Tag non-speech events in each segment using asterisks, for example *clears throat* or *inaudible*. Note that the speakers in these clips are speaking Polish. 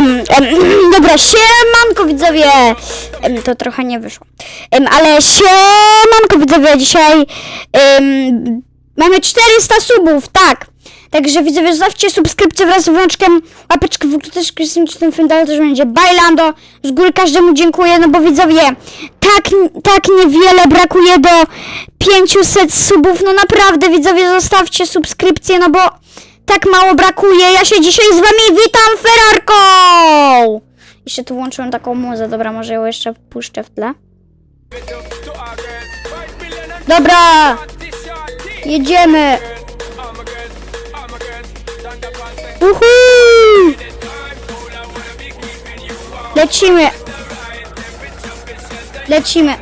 *clears throat* Dobra, siemanko widzowie. To trochę nie wyszło. Ale siemanko widzowie, dzisiaj mamy 400 subów, tak. Także widzowie, zostawcie subskrypcję wraz z włączkiem, łapeczkę w górę też tym film dalej też będzie Bailando. Z góry każdemu dziękuję, no bo widzowie, tak, tak niewiele brakuje do 500 subów, no naprawdę widzowie, zostawcie subskrypcję, no bo tak mało brakuje. Ja się dzisiaj z wami witam Ferrarką! Jeszcze tu włączyłem taką muzę, dobra, może ją jeszcze puszczę w tle. Dobra, jedziemy. Uhu! Lecimy. Lecimy.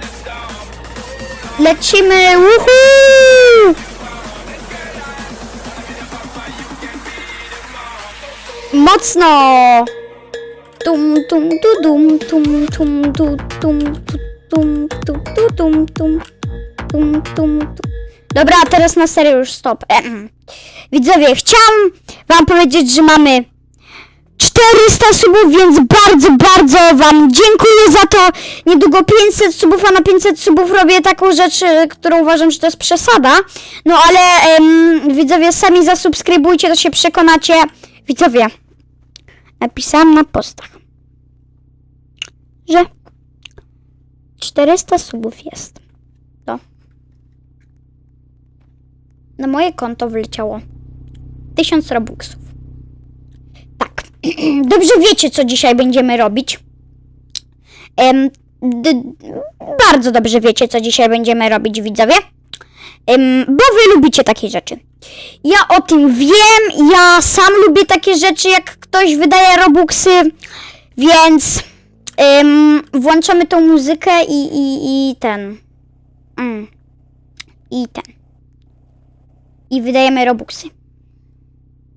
Lecimy. Uhu! Mocno. Tum tum tu dum tum tum tu tum tu tum tu tu tum tum tum tum tu. Dobra, teraz na serio już stop. Ehem. Widzowie, chciałam wam powiedzieć, że mamy 400 subów, więc bardzo, bardzo wam dziękuję za to. Niedługo 500 subów, a na 500 subów robię taką rzecz, e, którą uważam, że to jest przesada. No ale em, widzowie, sami zasubskrybujcie, to się przekonacie. Widzowie, napisałam na postach, że 400 subów jest. To na moje konto wleciało 1000 robuxów. Tak. *clears throat* Dobrze wiecie, co dzisiaj będziemy robić. Em, bardzo dobrze wiecie, co dzisiaj będziemy robić, widzowie. Bo wy lubicie takie rzeczy. Ja o tym wiem, ja sam lubię takie rzeczy, jak ktoś wydaje robuxy, więc włączamy tą muzykę i, i, i ten. Mm, I ten. I wydajemy robuxy.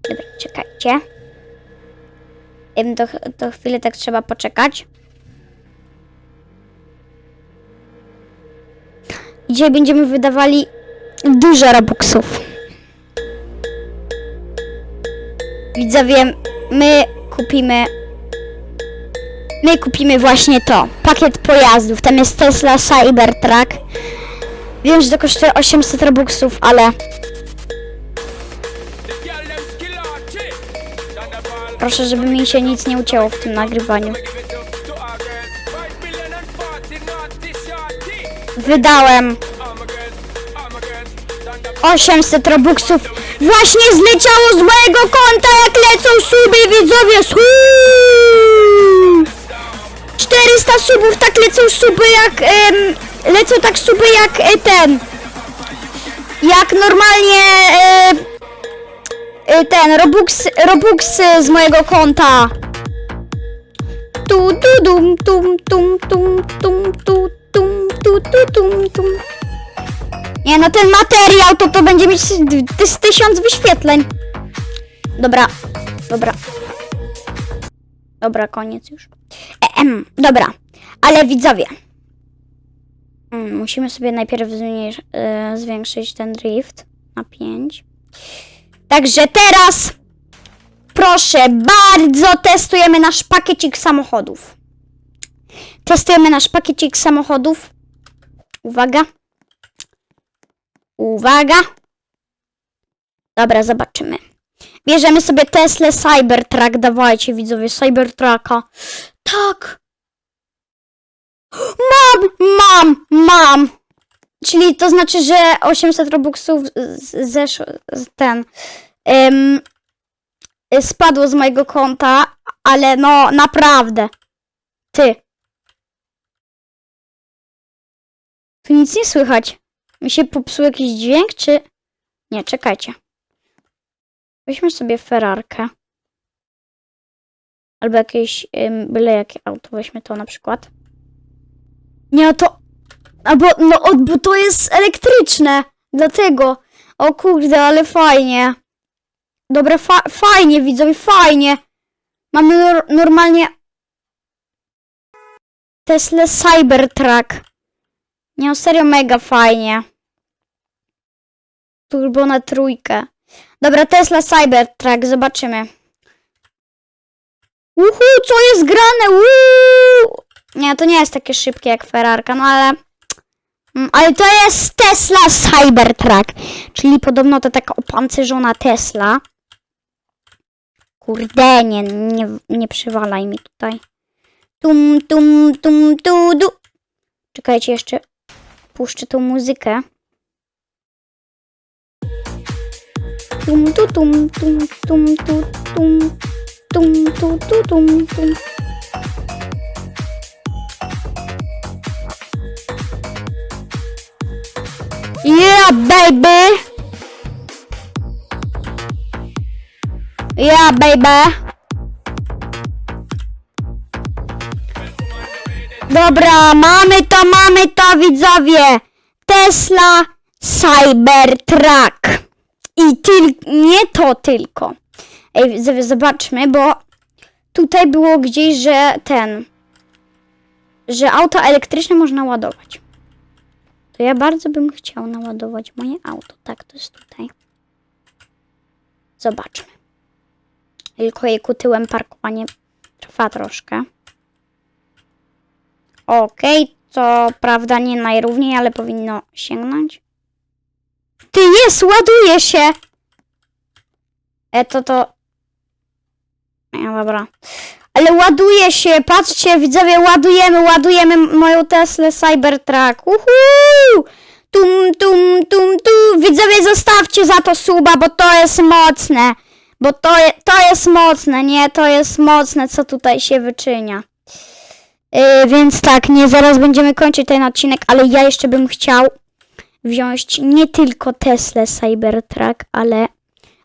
Dobra, czekajcie. Em, To, to chwilę tak trzeba poczekać. Dzisiaj będziemy wydawali dużo robuxów. Widzowie, my kupimy. My kupimy właśnie to. Pakiet pojazdów. Tam jest Tesla Cybertruck. Wiem, że to kosztuje 800 robuxów, ale proszę, żeby mi się nic nie ucięło w tym nagrywaniu. Wydałem 800 robuxów. Właśnie zleciało z mojego konta, jak lecą suby, widzowie. Su! 400 subów, tak lecą suby jak... Em, lecą tak suby jak e, ten... Jak normalnie... E, e, ten, robux, robuxy z mojego konta. Tu, tu, dum, tum, tum, tum, tum, tu, tum, tu, tu, tum, tum. Nie no, ten materiał to to będzie mieć tysiąc wyświetleń. Dobra, dobra. Dobra, koniec już. Ehem, dobra, ale widzowie. Mm, Musimy sobie najpierw e, zwiększyć ten drift na 5. Także teraz proszę bardzo testujemy nasz pakiecik samochodów. Testujemy nasz pakiecik samochodów. Uwaga. Uwaga. Dobra, zobaczymy. Bierzemy sobie Tesla Cybertruck. Dawajcie, widzowie, Cybertrucka. Tak. Mam, mam, mam. Czyli to znaczy, że 800 robuxów zeszło, ten, em, spadło z mojego konta, ale no naprawdę. Ty. Tu nic nie słychać. Mi się popsuł jakiś dźwięk, czy... Nie, czekajcie. Weźmy sobie Ferrarkę. Albo jakieś, ym, byle jakie auto. Weźmy to na przykład. Nie, to... Albo, no, bo to jest elektryczne. Dlatego. O kurde, ale fajnie. Dobra, fa fajnie, widzowie, fajnie. Mamy nor normalnie... Tesla Cybertruck. Nie, no, serio mega fajnie. Turbo na trójkę. Dobra, Tesla Cybertruck, zobaczymy. Uhu, co jest grane? Uuu. Nie, to nie jest takie szybkie jak Ferrarka, no ale... Mm, Ale to jest Tesla Cybertruck, czyli podobno to taka opancerzona Tesla. Kurde, nie, nie, nie przywalaj mi tutaj. Tum, tum, tum, tu, du. Czekajcie, jeszcze puszczę tą muzykę. Tum, tu, tum, tum, tum, tu, tum, tum, tu, tu, tum, tum. Yeah, baby! Yeah, baby! Dobra, mamy to, mamy to, widzowie! Tesla Cybertruck. I tyl- nie to tylko. Ej, zobaczmy, bo tutaj było gdzieś, że ten, że auto elektryczne można ładować. To ja bardzo bym chciał naładować moje auto. Tak, to jest tutaj. Zobaczmy. Tylko jej tyłem parkowanie trwa troszkę. Okej, co prawda nie najrówniej, ale powinno sięgnąć. Ty jest, ładuje się! E, to to... No dobra. Ale ładuje się, patrzcie, widzowie, ładujemy, ładujemy moją Teslę Cybertruck. Uhu! Tum, tum, tum, tu. Widzowie, zostawcie za to suba, bo to jest mocne. Bo to, to jest mocne, nie? To jest mocne, co tutaj się wyczynia. Yy, więc tak, nie, zaraz będziemy kończyć ten odcinek, ale ja jeszcze bym chciał wziąć nie tylko Tesla Cybertruck, ale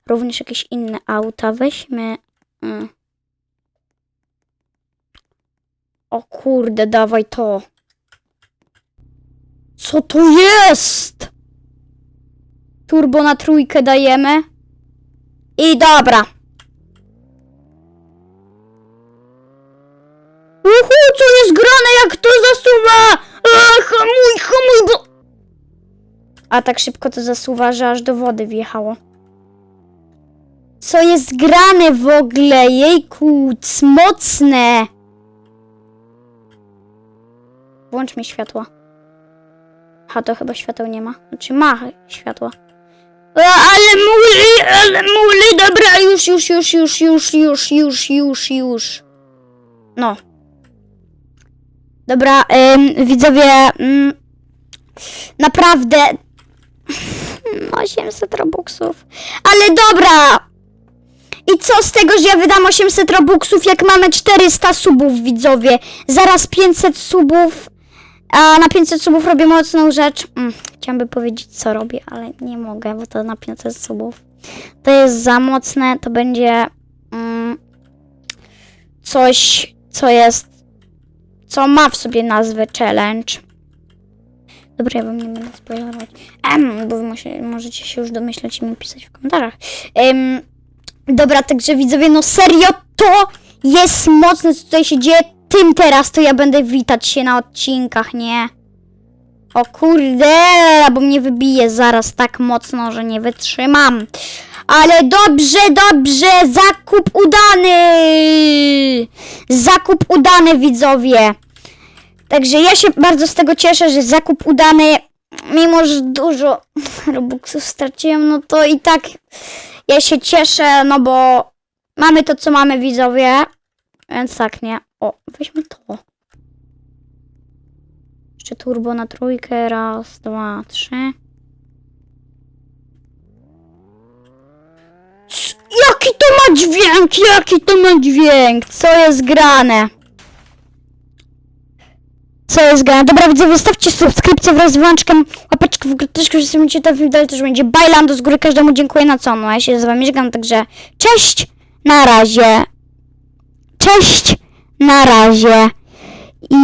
również jakieś inne auta. Weźmy... Mm. O kurde, dawaj to. Co to jest? Turbo na trójkę dajemy. I dobra. Uhu, co jest grane, jak to zasuwa? E, hamuj, hamuj, bo... A tak szybko to zasuwa, że aż do wody wjechało. Co jest grane w ogóle? Jejku, mocne. Włącz mi światło. Ha, to chyba świateł nie ma. Znaczy ma światło. E, ale muli, ale muli, dobra, już, już, już, już, już, już, już, już, już. No. Dobra, ym, widzowie, ym, naprawdę 800 robuxów. Ale dobra! I co z tego, że ja wydam 800 robuxów, jak mamy 400 subów, widzowie? Zaraz 500 subów, a na 500 subów robię mocną rzecz. Mm, chciałabym powiedzieć, co robię, ale nie mogę, bo to na 500 subów. To jest za mocne, to będzie mm, coś, co jest, co ma w sobie nazwę challenge. Dobra, ja wam nie będę spoilerować. Em, bo wy możecie się już domyśleć i mi pisać w komentarzach. Em, dobra, także widzowie, no serio, to jest mocne, co tutaj się dzieje. Tym teraz to ja będę witać się na odcinkach, nie? O kurde, bo mnie wybije zaraz tak mocno, że nie wytrzymam. Ale dobrze, dobrze, zakup udany! Zakup udany, widzowie. Także ja się bardzo z tego cieszę, że zakup udany, mimo że dużo *laughs* robuxów straciłem, no to i tak ja się cieszę, no bo mamy to, co mamy, widzowie. Więc tak, nie? O, weźmy to. Jeszcze turbo na trójkę, raz, dwa, trzy. Jaki to ma dźwięk? Jaki to ma dźwięk? Co jest grane? Co jest grane? Dobra, widzę, wystawcie subskrypcję wraz z wyłączkiem łapeczkę w górę, też korzystajcie to film, dalej też będzie bajlando z góry, każdemu dziękuję na co, no ja się z wami żegnam, także cześć, na razie, cześć, na razie. I